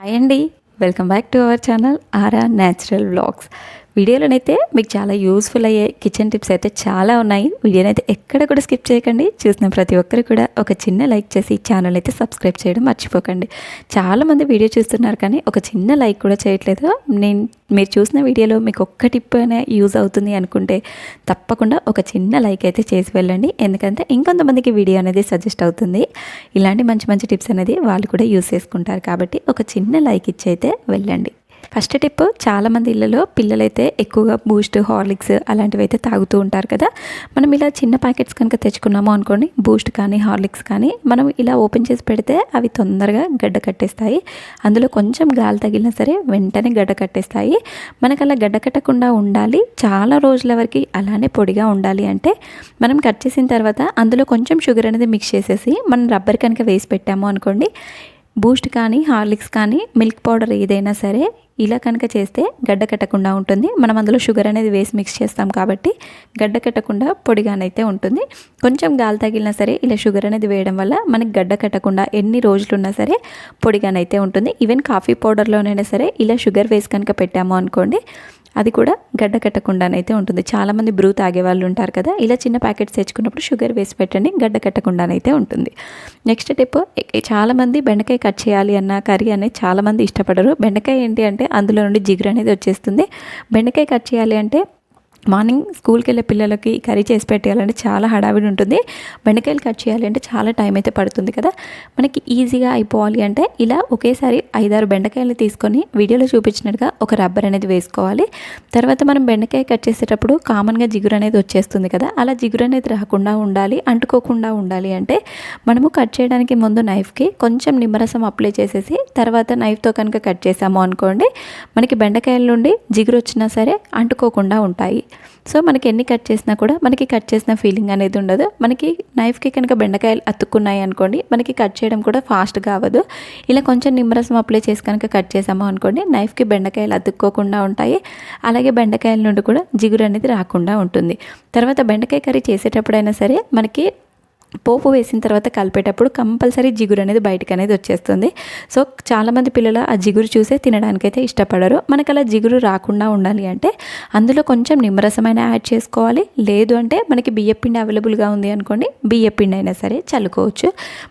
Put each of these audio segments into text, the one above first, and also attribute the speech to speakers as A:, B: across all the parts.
A: Hi అండి welcome back to our channel aura natural vlogs వీడియోలోనైతే మీకు చాలా యూస్ఫుల్ అయ్యే కిచెన్ టిప్స్ అయితే చాలా ఉన్నాయి. వీడియోనైతే ఎక్కడ కూడా స్కిప్ చేయకండి. చూసిన ప్రతి ఒక్కరు కూడా ఒక చిన్న లైక్ చేసి ఛానల్ అయితే సబ్స్క్రైబ్ చేయడం మర్చిపోకండి. చాలామంది వీడియో చూస్తున్నారు కానీ ఒక చిన్న లైక్ కూడా చేయట్లేదు. నేను మీరు చూసిన వీడియోలో మీకు ఒక్క టిప్ అయినా యూజ్ అవుతుంది అనుకుంటే తప్పకుండా ఒక చిన్న లైక్ అయితే చేసి వెళ్ళండి. ఎందుకంటే ఇంకొంతమందికి వీడియో అనేది సజెస్ట్ అవుతుంది. ఇలాంటి మంచి మంచి టిప్స్ అనేది వాళ్ళు కూడా యూస్ చేసుకుంటారు. కాబట్టి ఒక చిన్న లైక్ ఇచ్చి అయితే వెళ్ళండి. ఫస్ట్ టిప్ చాలామంది ఇళ్ళలో పిల్లలైతే ఎక్కువగా బూస్ట్ హార్లిక్స్ అలాంటివి అయితే తాగుతూ ఉంటారు కదా. మనం ఇలా చిన్న ప్యాకెట్స్ కనుక తెచ్చుకున్నాము అనుకోండి బూస్ట్ కానీ హార్లిక్స్ కానీ మనం ఇలా ఓపెన్ చేసి పెడితే అవి తొందరగా గడ్డ కట్టేస్తాయి. అందులో కొంచెం గాలి తగిలినా సరే వెంటనే గడ్డ కట్టేస్తాయి. మనకు అలా గడ్డ కట్టకుండా ఉండాలి. చాలా రోజుల వరకు అలానే పొడిగా ఉండాలి అంటే మనం కట్ చేసిన తర్వాత అందులో కొంచెం షుగర్ అనేది మిక్స్ చేసేసి మనం రబ్బర్ కనుక వేసి పెట్టాము అనుకోండి బూస్ట్ కానీ హార్లిక్స్ కానీ మిల్క్ పౌడర్ ఏదైనా సరే ఇలా కనుక చేస్తే గడ్డ కట్టకుండా ఉంటుంది. మనం అందులో షుగర్ అనేది వేసి మిక్స్ చేస్తాం కాబట్టి గడ్డ కట్టకుండా పొడిగానైతే ఉంటుంది. కొంచెం గాలి తగిలినా సరే ఇలా షుగర్ అనేది వేయడం వల్ల మనకి గడ్డ కట్టకుండా ఎన్ని రోజులున్నా సరే పొడిగానైతే ఉంటుంది. ఈవెన్ కాఫీ పౌడర్లోనైనా సరే ఇలా షుగర్ వేసి కనుక పెట్టాము అనుకోండి అది కూడా గడ్డ కట్టకుండానైతే ఉంటుంది. చాలామంది బ్రూ తాగే వాళ్ళు ఉంటారు కదా ఇలా చిన్న ప్యాకెట్స్ తెచ్చుకున్నప్పుడు షుగర్ వేసి పెట్టండి గడ్డ కట్టకుండానైతే ఉంటుంది. నెక్స్ట్ టిప్ చాలామంది బెండకాయ కట్ చేయాలి అన్న కర్రీ అనేది చాలామంది ఇష్టపడరు. బెండకాయ ఏంటి అంటే అందులో నుండి జిగురు అనేది వచ్చేస్తుంది. బెండకాయ కట్ చేయాలి అంటే మార్నింగ్ స్కూల్కి వెళ్ళే పిల్లలకి కర్రీ చేసి పెట్టేయాలంటే చాలా హడావిడి ఉంటుంది. బెండకాయలు కట్ చేయాలంటే చాలా టైం అయితే పడుతుంది కదా. మనకి ఈజీగా అయిపోవాలి అంటే ఇలా ఒకేసారి ఐదారు బెండకాయలు తీసుకొని వీడియోలో చూపించినట్టుగా ఒక రబ్బర్ అనేది వేసుకోవాలి. తర్వాత మనం బెండకాయ కట్ చేసేటప్పుడు కామన్గా జిగురు అనేది వచ్చేస్తుంది కదా. అలా జిగురు అనేది రాకుండా ఉండాలి అంటుకోకుండా ఉండాలి అంటే మనము కట్ చేయడానికి ముందు నైఫ్కి కొంచెం నిమ్మరసం అప్లై చేసేసి తర్వాత నైఫ్తో కనుక కట్ చేసాము అనుకోండి మనకి బెండకాయల నుండి జిగురు వచ్చినా సరే అంటుకోకుండా ఉంటాయి. సో మనకి ఎన్ని కట్ చేసినా కూడా మనకి కట్ చేసిన ఫీలింగ్ అనేది ఉండదు. మనకి నైఫ్కి కనుక బెండకాయలు అతుక్కున్నాయి అనుకోండి మనకి కట్ చేయడం కూడా ఫాస్ట్గా అవ్వదు. ఇలా కొంచెం నిమ్మరసం అప్లై చేసి కనుక కట్ చేసాము అనుకోండి నైఫ్కి బెండకాయలు అతుక్కోకుండా ఉంటాయి. అలాగే బెండకాయల నుండి కూడా జిగురు అనేది రాకుండా ఉంటుంది. తర్వాత బెండకాయ కర్రీ చేసేటప్పుడైనా సరే మనకి పోపు వేసిన తర్వాత కలిపేటప్పుడు కంపల్సరీ జిగురు అనేది బయటకు అనేది వచ్చేస్తుంది. సో చాలామంది పిల్లలు ఆ జిగురు చూసే తినడానికైతే ఇష్టపడరు. మనకు అలా జిగురు రాకుండా ఉండాలి అంటే అందులో కొంచెం నిమ్మరసమైన యాడ్ చేసుకోవాలి. లేదు అంటే మనకి బియ్యపిండి అవైలబుల్గా ఉంది అనుకోండి బియ్యపిండి అయినా సరే చల్లుకోవచ్చు.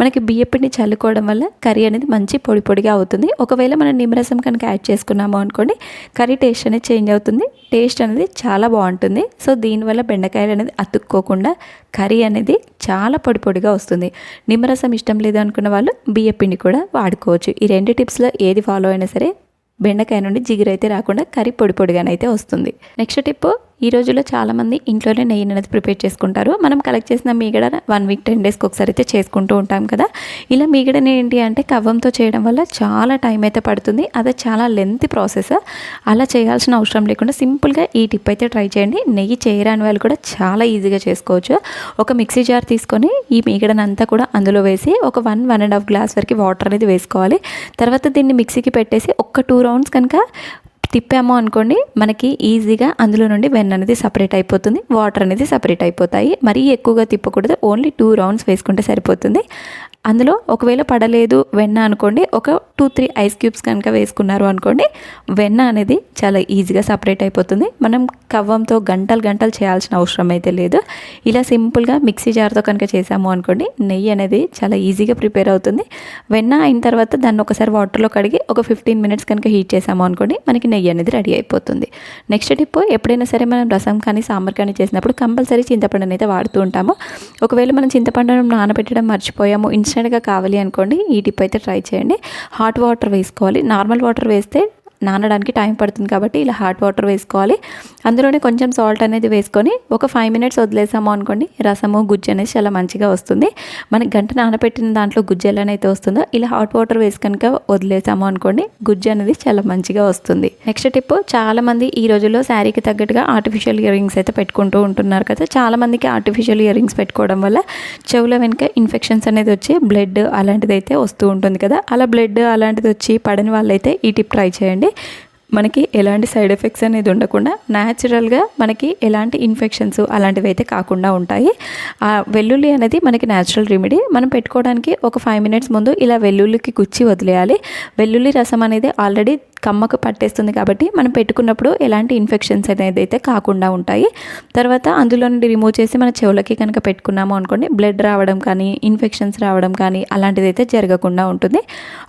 A: మనకి బియ్యపిండి చల్లుకోవడం వల్ల కర్రీ అనేది మంచి పొడి పొడిగా అవుతుంది. ఒకవేళ మనం నిమ్మరసం కనుక యాడ్ చేసుకున్నాము అనుకోండి కర్రీ టేస్ట్ అనేది చేంజ్ అవుతుంది. టేస్ట్ అనేది చాలా బాగుంటుంది. సో దీనివల్ల బెండకాయలు అనేది అతుక్కోకుండా కర్రీ అనేది చాలా పొడి పొడిగా వస్తుంది. నిమ్మరసం ఇష్టం లేదు అనుకున్న వాళ్ళు బియ్యపిండి కూడా వాడుకోవచ్చు. ఈ రెండు టిప్స్లో ఏది ఫాలో అయినా సరే బెండకాయ నుండి జిగురైతే రాకుండా కర్రీ పొడి పొడిగానైతే వస్తుంది. నెక్స్ట్ టిప్ ఈ రోజుల్లో చాలామంది ఇంట్లోనే నెయ్యి అనేది ప్రిపేర్ చేసుకుంటారు. మనం కలెక్ట్ చేసిన మీగడ వన్ వీక్ టెన్ డేస్కి ఒకసారి అయితే చేసుకుంటూ ఉంటాం కదా. ఇలా మీగడని ఏంటి అంటే కవ్వంతో చేయడం వల్ల చాలా టైం అయితే పడుతుంది. అది చాలా లెంత్ ప్రాసెస్ అలా చేయాల్సిన అవసరం లేకుండా సింపుల్గా ఈ టిప్ అయితే ట్రై చేయండి. నెయ్యి చేయరాని వాళ్ళు కూడా చాలా ఈజీగా చేసుకోవచ్చు. ఒక మిక్సీ జార్ తీసుకొని ఈ మీగడనంతా కూడా అందులో వేసి ఒక one one and half glass వరకు వాటర్ అనేది వేసుకోవాలి. తర్వాత దీన్ని మిక్సీకి పెట్టేసి ఒక్క టూ రౌండ్స్ కనుక తిప్పాము అనుకోండి మనకి ఈజీగా అందులో నుండి వెన్న అనేది సపరేట్ అయిపోతుంది వాటర్ అనేది సపరేట్ అయిపోతాయి. మరీ ఎక్కువగా తిప్పకూడదు ఓన్లీ టూ రౌండ్స్ వేసుకుంటే సరిపోతుంది. అందులో ఒకవేళ పడలేదు వెన్న అనుకోండి ఒక టూ త్రీ ఐస్ క్యూబ్స్ కనుక వేసుకున్నారు అనుకోండి వెన్న అనేది చాలా ఈజీగా సపరేట్ అయిపోతుంది. మనం కవ్వంతో గంటలు గంటలు చేయాల్సిన అవసరం అయితే లేదు. ఇలా సింపుల్గా మిక్సీ జార్తో కనుక చేసాము అనుకోండి నెయ్యి అనేది చాలా ఈజీగా ప్రిపేర్ అవుతుంది. వెన్న అయిన తర్వాత దాన్ని ఒకసారి వాటర్లో కడిగి ఒక ఫిఫ్టీన్ మినిట్స్ కనుక హీట్ చేసాము అనుకోండి మనకి నెయ్యి అనేది రెడీ అయిపోతుంది. నెక్స్ట్ టిప్ ఎప్పుడైనా సరే మనం రసం కానీ సాంబార్ కానీ చేసినప్పుడు కంపల్సరీ చింతపండుని అయితే వాడుతూ ఉంటాము. ఒకవేళ మనం చింతపండును నానబెట్టడం మర్చిపోయాము ఇన్స్టెంట్గా కావాలి అనుకోండి ఈ టిప్ అయితే ట్రై చేయండి. హాట్ వాటర్ వేసుకోవాలి. నార్మల్ వాటర్ వేస్తే నానడానికి టైం పడుతుంది కాబట్టి ఇలా హాట్ వాటర్ వేసుకోవాలి. అందులోనే కొంచెం సాల్ట్ అనేది వేసుకొని ఒక ఫైవ్ మినిట్స్ వదిలేసాము అనుకోండి రసము గుజ్జు అనేది చాలా మంచిగా వస్తుంది. మనకి గంట నానబెట్టిన దాంట్లో గుజ్జు ఎలానైతే వస్తుందో ఇలా హాట్ వాటర్ వేసి కనుక వదిలేసాము అనుకోండి గుజ్జు అనేది చాలా మంచిగా వస్తుంది. నెక్స్ట్ టిప్ చాలా మంది ఈ రోజుల్లో శారీకి తగ్గట్టుగా ఆర్టిఫిషియల్ ఇయర్ రింగ్స్ అయితే పెట్టుకుంటూ ఉంటున్నారు కదా. చాలా మందికి ఆర్టిఫిషియల్ ఇయర్ రింగ్స్ పెట్టుకోవడం వల్ల చెవుల వెనుక ఇన్ఫెక్షన్స్ అనేది వచ్చి బ్లడ్ అలాంటిది అయితే వస్తూ ఉంటుంది కదా. అలా బ్లడ్ అలాంటిది వచ్చి పడని వాళ్ళైతే ఈ టిప్ ట్రై చేయండి. మనకి ఎలాంటి సైడ్ ఎఫెక్ట్స్ అనేది ఉండకుండా న్యాచురల్గా మనకి ఎలాంటి ఇన్ఫెక్షన్స్ అలాంటివి అయితే కాకుండా ఉంటాయి. ఆ వెల్లుల్లి అనేది మనకి న్యాచురల్ రెమెడీ మనం పెట్టుకోవడానికి ఒక ఫైవ్ మినిట్స్ ముందు ఇలా వెల్లుల్లికి గుచ్చి వదిలేయాలి. వెల్లుల్లి రసం అనేది ఆల్రెడీ కమ్మకు పట్టేస్తుంది కాబట్టి మనం పెట్టుకున్నప్పుడు ఎలాంటి ఇన్ఫెక్షన్స్ అనేది అయితే కాకుండా ఉంటాయి. తర్వాత అందులో నుండి రిమూవ్ చేసి మన చెవులకి కనుక పెట్టుకున్నాము అనుకోండి బ్లడ్ రావడం కానీ ఇన్ఫెక్షన్స్ రావడం కానీ అలాంటిది అయితే జరగకుండా ఉంటుంది.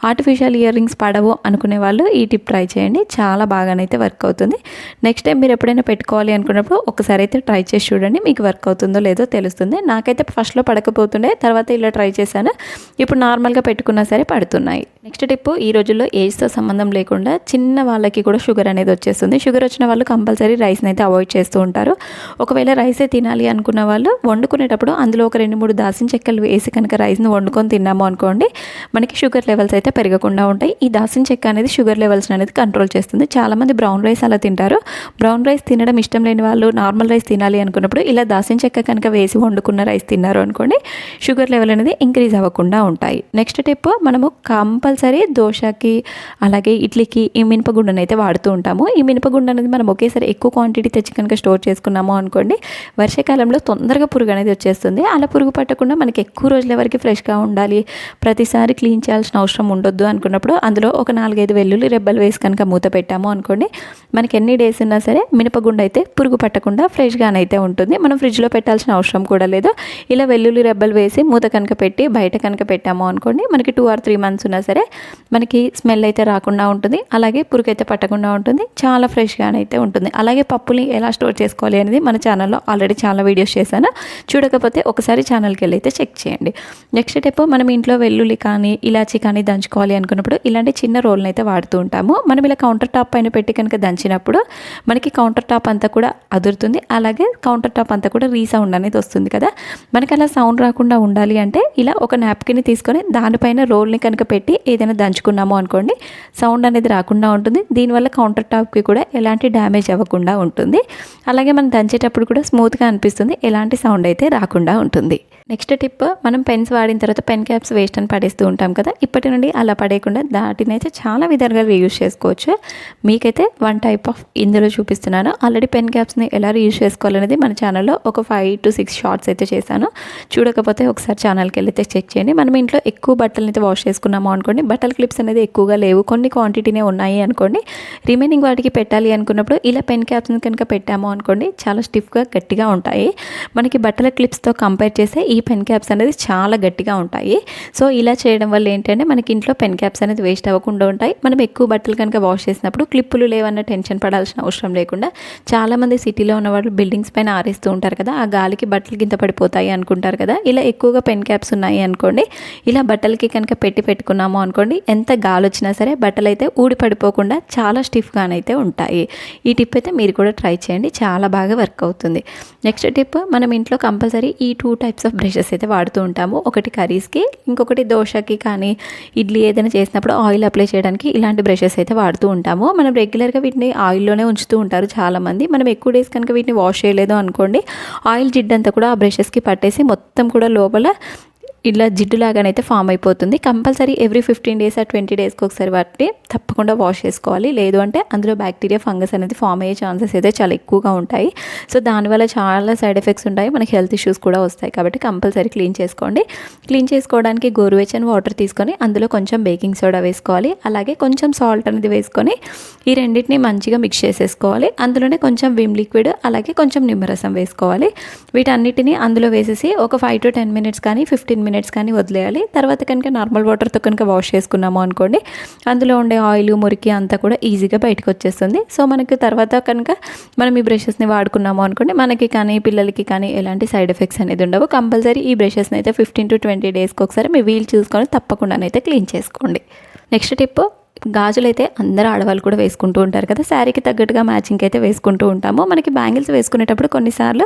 A: ఆర్టిఫిషియల్ ఇయర్ రింగ్స్ పడవు అనుకునే వాళ్ళు ఈ టిప్ ట్రై చేయండి. చాలా బాగానైతే వర్క్ అవుతుంది. నెక్స్ట్ టైం మీరు ఎప్పుడైనా పెట్టుకోవాలి అనుకున్నప్పుడు ఒకసారి అయితే ట్రై చేసి చూడండి మీకు వర్క్ అవుతుందో లేదో తెలుస్తుంది. నాకైతే ఫస్ట్లో పడకపోతుండే తర్వాత ఇలా ట్రై చేశాను. ఇప్పుడు నార్మల్గా పెట్టుకున్నా సరే పడుతున్నాయి. నెక్స్ట్ టిప్ ఈ రోజుల్లో ఏజ్తో సంబంధం లేకుండా చిన్న వాళ్ళకి కూడా షుగర్ అనేది వచ్చేస్తుంది. షుగర్ వచ్చిన వాళ్ళు కంపల్సరీ రైస్ని అయితే అవాయిడ్ చేస్తూ ఉంటారు. ఒకవేళ రైసే తినాలి అనుకున్న వాళ్ళు వండుకునేటప్పుడు అందులో ఒక రెండు మూడు దాసిన చెక్కలు వేసి కనుక రైస్ని వండుకొని తిన్నాము అనుకోండి మనకి షుగర్ లెవెల్స్ అయితే పెరగకుండా ఉంటాయి. ఈ దాసిన చెక్క అనేది షుగర్ లెవెల్స్ అనేది కంట్రోల్ చేస్తుంది. చాలామంది బ్రౌన్ రైస్ అలా తింటారు. బ్రౌన్ రైస్ తినడం ఇష్టం లేని వాళ్ళు నార్మల్ రైస్ తినాలి అనుకున్నప్పుడు ఇలా దాసిన చెక్క కనుక వేసి వండుకున్న రైస్ తిన్నారు అనుకోండి షుగర్ లెవెల్ అనేది ఇంక్రీజ్ అవ్వకుండా ఉంటాయి. నెక్స్ట్ టిప్ మనము కంపల్సరీ దోశకి అలాగే ఇడ్లీకి ఈ మినపగుండను అయితే వాడుతూ ఉంటాము. ఈ మినపగుండ అనేది మనం ఒకేసారి ఎక్కువ క్వాంటిటీ తెచ్చి కనుక స్టోర్ చేసుకున్నాము అనుకోండి వర్షాకాలంలో తొందరగా పురుగు అనేది వచ్చేస్తుంది. అలా పురుగు పట్టకుండా మనకి ఎక్కువ రోజుల వరకు ఫ్రెష్గా ఉండాలి. ప్రతిసారి క్లీన్ చేయాల్సిన అవసరం ఉండొద్దు అనుకున్నప్పుడు అందులో ఒక నాలుగైదు వెల్లుల్లి రెబ్బలు వేసి కనుక మూత పెట్టాము అనుకోండి మనకి ఎన్ని డేస్ ఉన్నా సరే మినపగుండ అయితే పురుగు పట్టకుండా ఫ్రెష్గానైతే ఉంటుంది. మనం ఫ్రిడ్జ్లో పెట్టాల్సిన అవసరం కూడా లేదు. ఇలా వెల్లుల్లి రెబ్బలు వేసి మూత కనుక పెట్టి బయట కనుక పెట్టాము అనుకోండి మనకి టూ ఆర్ త్రీ మంత్స్ ఉన్నా సరే మనకి స్మెల్ అయితే రాకుండా ఉంటుంది. అలా అలాగే పురుకైతే పట్టకుండా ఉంటుంది. చాలా ఫ్రెష్గానైతే ఉంటుంది. అలాగే పప్పుని ఎలా స్టోర్ చేసుకోవాలి అనేది మన ఛానల్లో ఆల్రెడీ చాలా వీడియోస్ చేశాను. చూడకపోతే ఒకసారి ఛానల్కి వెళ్ళి అయితే చెక్ చేయండి. నెక్స్ట్ స్టెప్ మనం ఇంట్లో వెల్లుల్లి కానీ ఇలాచి కానీ దంచుకోవాలి అనుకున్నప్పుడు ఇలాంటి చిన్న రోల్ని అయితే వాడుతూ ఉంటాము. మనం ఇలా కౌంటర్ టాప్ పైన పెట్టి కనుక దంచినప్పుడు మనకి కౌంటర్ టాప్ అంతా కూడా అదురుతుంది. అలాగే కౌంటర్ టాప్ అంతా కూడా రీసౌండ్ అనేది వస్తుంది కదా. మనకి అలా సౌండ్ రాకుండా ఉండాలి అంటే ఇలా ఒక నాప్కిన్ తీసుకొని దానిపైన రోల్ని కనుక పెట్టి ఏదైనా దంచుకున్నాము అనుకోండి సౌండ్ అనేది రాకుండా ఉంటుంది. దీనివల్ల కౌంటర్ టాప్కి కూడా ఎలాంటి డ్యామేజ్ అవ్వకుండా ఉంటుంది. అలాగే మనం దంచేటప్పుడు కూడా స్మూత్గా అనిపిస్తుంది. ఎలాంటి సౌండ్ అయితే రాకుండా ఉంటుంది. నెక్స్ట్ టిప్ మనం పెన్స్ వాడిన తర్వాత పెన్ క్యాప్స్ వేస్ట్ అని పడేస్తూ ఉంటాం కదా. ఇప్పటి నుండి అలా పడేయకుండా దాటినైతే చాలా విధాలుగా రీయూజ్ చేసుకోవచ్చు. మీకైతే వన్ టైప్ ఆఫ్ ఇందులో చూపిస్తున్నాను. ఆల్రెడీ పెన్ క్యాప్స్ని ఎలా రీయూజ్ చేసుకోవాలనేది మన ఛానల్లో ఒక ఫైవ్ టు సిక్స్ షార్ట్స్ అయితే చేశాను. చూడకపోతే ఒకసారి ఛానల్కి వెళ్ళితే చెక్ చేయండి. మనం ఇంట్లో ఎక్కువ బట్టలు అయితే వాష్ చేసుకున్నాము అనుకోండి బట్టల క్లిప్స్ అనేది ఎక్కువగా లేవు. కొన్ని క్వాంటిటీనే ఉన్నాయి అనుకోండి. రిమైనింగ్ వాటికి పెట్టాలి అనుకున్నప్పుడు ఇలా పెన్ క్యాప్స్ని కనుక పెట్టాము అనుకోండి చాలా స్టిఫ్గా గట్టిగా ఉంటాయి. మనకి బట్టల క్లిప్స్తో కంపేర్ చేస్తే ఈ పెన్ క్యాప్స్ అనేది చాలా గట్టిగా ఉంటాయి. సో ఇలా చేయడం వల్ల ఏంటంటే మనకి ఇంట్లో పెన్ క్యాప్స్ అనేది వేస్ట్ అవ్వకుండా ఉంటాయి. మనం ఎక్కువ బట్టలు కనుక వాష్ చేసినప్పుడు క్లిప్పులు లేవన్న టెన్షన్ పడాల్సిన అవసరం లేకుండా చాలామంది సిటీలో ఉన్న వాళ్ళు బిల్డింగ్స్ పైన ఆరేస్తూ ఉంటారు కదా ఆ గాలికి బట్టలు గింత పడిపోతాయి అనుకుంటారు కదా. ఇలా ఎక్కువగా పెన్ క్యాప్స్ ఉన్నాయి అనుకోండి ఇలా బట్టలకి కనుక పెట్టి పెట్టుకున్నాము అనుకోండి ఎంత గాలి వచ్చినా సరే బట్టలు అయితే ఊడి పడిపోకుండా చాలా స్టిఫ్గానైతే ఉంటాయి. ఈ టిప్ అయితే మీరు కూడా ట్రై చేయండి. చాలా బాగా వర్క్ అవుతుంది. నెక్స్ట్ టిప్ మనం ఇంట్లో కంపల్సరీ ఈ టూ టైప్స్ ఆఫ్ బ్రషెస్ అయితే వాడుతూ ఉంటాము. ఒకటి కర్రీస్కి ఇంకొకటి దోశకి కానీ ఇడ్లీ ఏదైనా చేసినప్పుడు ఆయిల్ అప్లై చేయడానికి ఇలాంటి బ్రషెస్ అయితే వాడుతూ ఉంటాము. మనం రెగ్యులర్గా వీటిని ఆయిల్లోనే ఉంచుతూ ఉంటారు చాలామంది. మనం ఎక్కువ డేస్ కనుక వీటిని వాష్ చేయలేదు అనుకోండి ఆయిల్ జిడ్డంతా కూడా ఆ బ్రషెస్కి పట్టేసి మొత్తం కూడా లోపల ఇలా జిడ్డులాగానైతే ఫామ్ అయిపోతుంది. కంపల్సరీ ఎవ్రీ ఫిఫ్టీన్ డేస్ ఆ ట్వంటీ డేస్కి ఒకసారి వాటిని తప్పకుండా వాష్ చేసుకోవాలి. లేదు అంటే అందులో బ్యాక్టీరియా ఫంగస్ అనేది ఫామ్ అయ్యే ఛాన్సెస్ అయితే చాలా ఎక్కువగా ఉంటాయి. సో దానివల్ల చాలా సైడ్ ఎఫెక్ట్స్ ఉంటాయి. మనకి హెల్త్ ఇష్యూస్ కూడా వస్తాయి కాబట్టి కంపల్సరీ క్లీన్ చేసుకోండి. క్లీన్ చేసుకోవడానికి గోరువెచ్చని వాటర్ తీసుకొని అందులో కొంచెం బేకింగ్ సోడా వేసుకోవాలి. అలాగే కొంచెం సాల్ట్ అనేది వేసుకొని ఈ రెండింటిని మంచిగా మిక్స్ చేసేసుకోవాలి. అందులోనే కొంచెం విమ్ లిక్విడ్ అలాగే కొంచెం నిమ్మరసం వేసుకోవాలి. వీటన్నిటిని అందులో వేసేసి ఒక ఫైవ్ టు టెన్ మినిట్స్ కానీ ఫిఫ్టీన్ మినిట్స్ మినిట్స్ కానీ వదిలేయాలి. తర్వాత కనుక నార్మల్ వాటర్తో కనుక వాష్ చేసుకున్నాము అనుకోండి అందులో ఉండే ఆయిల్ మురికి అంతా కూడా ఈజీగా బయటకు వచ్చేస్తుంది. సో మనకి తర్వాత కనుక మనం ఈ బ్రషెస్ని వాడుకున్నాము అనుకోండి మనకి కానీ పిల్లలకి కానీ ఎలాంటి సైడ్ ఎఫెక్ట్స్ అనేది ఉండవు. కంపల్సరీ ఈ బ్రషెస్ని అయితే ఫిఫ్టీన్ టు ట్వంటీ డేస్కి ఒకసారి మీ వీల్ చూసుకొని తప్పకుండానైతే క్లీన్ చేసుకోండి. నెక్స్ట్ టిప్ గాజులు అయితే అందరూ ఆడవాళ్ళు కూడా వేసుకుంటూ ఉంటారు కదా. శారీకి తగ్గట్టుగా మ్యాచింగ్ అయితే వేసుకుంటూ ఉంటాము. మనకి బ్యాంగిల్స్ వేసుకునేటప్పుడు కొన్నిసార్లు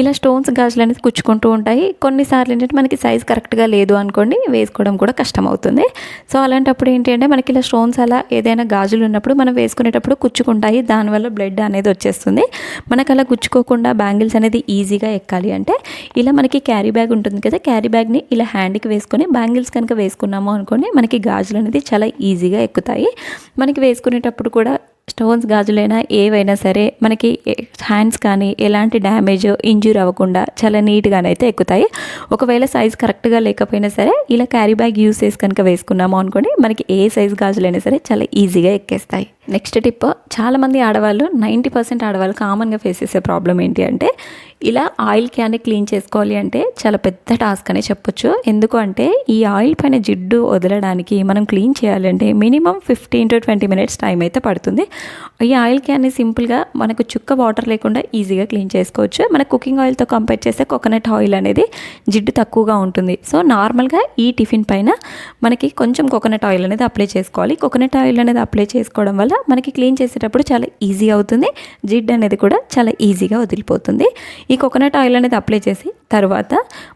A: ఇలా స్టోన్స్ గాజులు అనేది కుచ్చుకుంటూ ఉంటాయి. కొన్నిసార్లు ఏంటంటే మనకి సైజ్ కరెక్ట్గా లేదు అనుకోండి వేసుకోవడం కూడా కష్టం అవుతుంది సో అలాంటప్పుడు ఏంటి అంటే మనకి ఇలా స్టోన్స్ అలా ఏదైనా గాజులు ఉన్నప్పుడు మనం వేసుకునేటప్పుడు కుచ్చుకుంటాయి. దానివల్ల బ్లడ్ అనేది వచ్చేస్తుంది. మనకు అలా గుచ్చుకోకుండా బ్యాంగిల్స్ అనేది ఈజీగా ఎక్కాలి అంటే ఇలా మనకి క్యారీ బ్యాగ్ ఉంటుంది కదా. క్యారీ బ్యాగ్ని ఇలా హ్యాండ్కి వేసుకొని బ్యాంగిల్స్ కనుక వేసుకున్నాము అనుకోండి మనకి గాజులు అనేది చాలా ఈజీగా ఎక్కుతాయి. మనకి వేసుకునేటప్పుడు కూడా స్టోన్స్ గాజులైనా ఏవైనా సరే మనకి హ్యాండ్స్ కానీ ఎలాంటి డ్యామేజ్ ఇంజూర్ అవ్వకుండా చాలా నీట్గానైతే ఎక్కుతాయి. ఒకవేళ సైజ్ కరెక్ట్గా లేకపోయినా సరే ఇలా క్యారీ బ్యాగ్ యూస్ చేసి కనుక వేసుకున్నాము అనుకోండి మనకి ఏ సైజ్ గాజులైనా సరే చాలా ఈజీగా ఎక్కేస్తాయి. నెక్స్ట్ టిప్ చాలామంది ఆడవాళ్ళు నైంటీ పర్సెంట్ ఆడవాళ్ళు కామన్గా ఫేస్ చేసే ప్రాబ్లం ఏంటి అంటే ఇలా ఆయిల్ క్యాన్ని క్లీన్ చేసుకోవాలి అంటే చాలా పెద్ద టాస్క్ అనే చెప్పొచ్చు. ఎందుకు అంటే ఈ ఆయిల్ పైన జిడ్డు వదలడానికి మనం క్లీన్ చేయాలంటే minimum fifteen to twenty minutes time అయితే పడుతుంది. ఈ ఆయిల్ క్యాన్ని సింపుల్గా మనకు చుక్క వాటర్ లేకుండా ఈజీగా క్లీన్ చేసుకోవచ్చు. మన కుకింగ్ ఆయిల్తో కంపేర్ చేస్తే కోకోనట్ ఆయిల్ అనేది జిడ్డు తక్కువగా ఉంటుంది. సో నార్మల్గా ఈ టిఫిన్ పైన మనకి కొంచెం కోకోనట్ ఆయిల్ అనేది అప్లై చేసుకోవాలి. కోకోనట్ ఆయిల్ అనేది అప్లై చేసుకోవడం వల్ల మనకి క్లీన్ చేసేటప్పుడు చాలా ఈజీ అవుతుంది. జిడ్ అనేది కూడా చాలా ఈజీగా వదిలిపోతుంది. ఈ కోకోనట్ ఆయిల్ అనేది అప్లై చేసి తర్వాత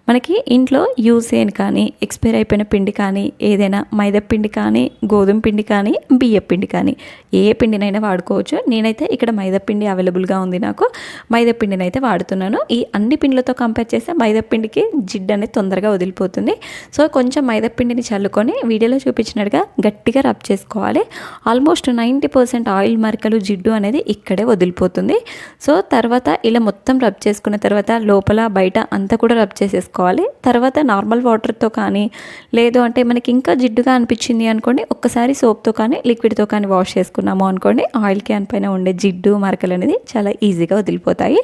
A: మనకి ఇంట్లో యూస్ చేయని కానీ ఎక్స్పైర్ అయిపోయిన పిండి కానీ ఏదైనా మైదా పిండి కానీ గోధుమ పిండి కానీ బియ్య పిండి కానీ ఏ పిండినైనా వాడుకోవచ్చు. నేనైతే ఇక్కడ మైదా పిండి అవైలబుల్గా ఉంది నాకు. మైదా పిండిని అయితే వాడుతున్నాను. ఈ అన్ని పిండిలతో కంపేర్ చేస్తే మైదా పిండికి జిడ్డు అనేది తొందరగా వదిలిపోతుంది. సో కొంచెం మైదా పిండిని చల్లుకొని వీడియోలో చూపించినట్టుగా గట్టిగా రబ్ చేసుకోవాలి. ఆల్మోస్ట్ నైంటీ పర్సెంట్ ఆయిల్ మరకలు జిడ్డు అనేది ఇక్కడే వదిలిపోతుంది. సో తర్వాత ఇలా మొత్తం రబ్ చేసుకున్న తర్వాత లోపల బయట అంతా కూడా రబ్ చేసేసుకోవాలి. తర్వాత నార్మల్ వాటర్తో కానీ లేదు అంటే మనకి ఇంకా జిడ్డుగా అనిపించింది అనుకోండి ఒక్కసారి సోప్తో కానీ లిక్విడ్తో కానీ వాష్ చేసుకున్నాము అనుకోండి ఆయిల్ క్యాన్ పైన ఉండే జిడ్డు మరకలు అనేది చాలా ఈజీగా వదిలిపోతాయి.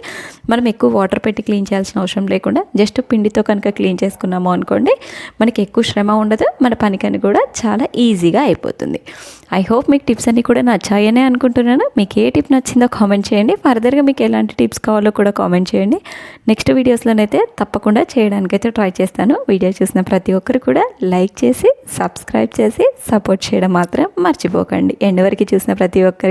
A: మనం ఎక్కువ వాటర్ పెట్టి క్లీన్ చేయాల్సిన అవసరం లేకుండా జస్ట్ పిండితో కనుక క్లీన్ చేసుకున్నాము అనుకోండి మనకి ఎక్కువ శ్రమ ఉండదు మన పనికని కూడా చాలా ఈజీగా అయిపోతుంది. ఐ హోప్ మీకు టిప్స్ అన్నీ కూడా నచ్చాయనే అనుకుంటున్నాను. మీకు ఏ టిప్ నచ్చిందో కామెంట్ చేయండి. ఫర్దర్గా మీకు ఎలాంటి టిప్స్ కావాలో కూడా కామెంట్ చేయండి. చేయండి. నెక్స్ట్ వీడియోస్లోనైతే తప్పకుండా చేయడానికైతే ట్రై చేస్తాను. వీడియో చూసిన ప్రతి ఒక్కరు కూడా లైక్ చేసి సబ్స్క్రైబ్ చేసి సపోర్ట్ చేయడం మాత్రం మర్చిపోకండి. ఎండ్ వరకు చూసిన ప్రతి ఒక్కరికి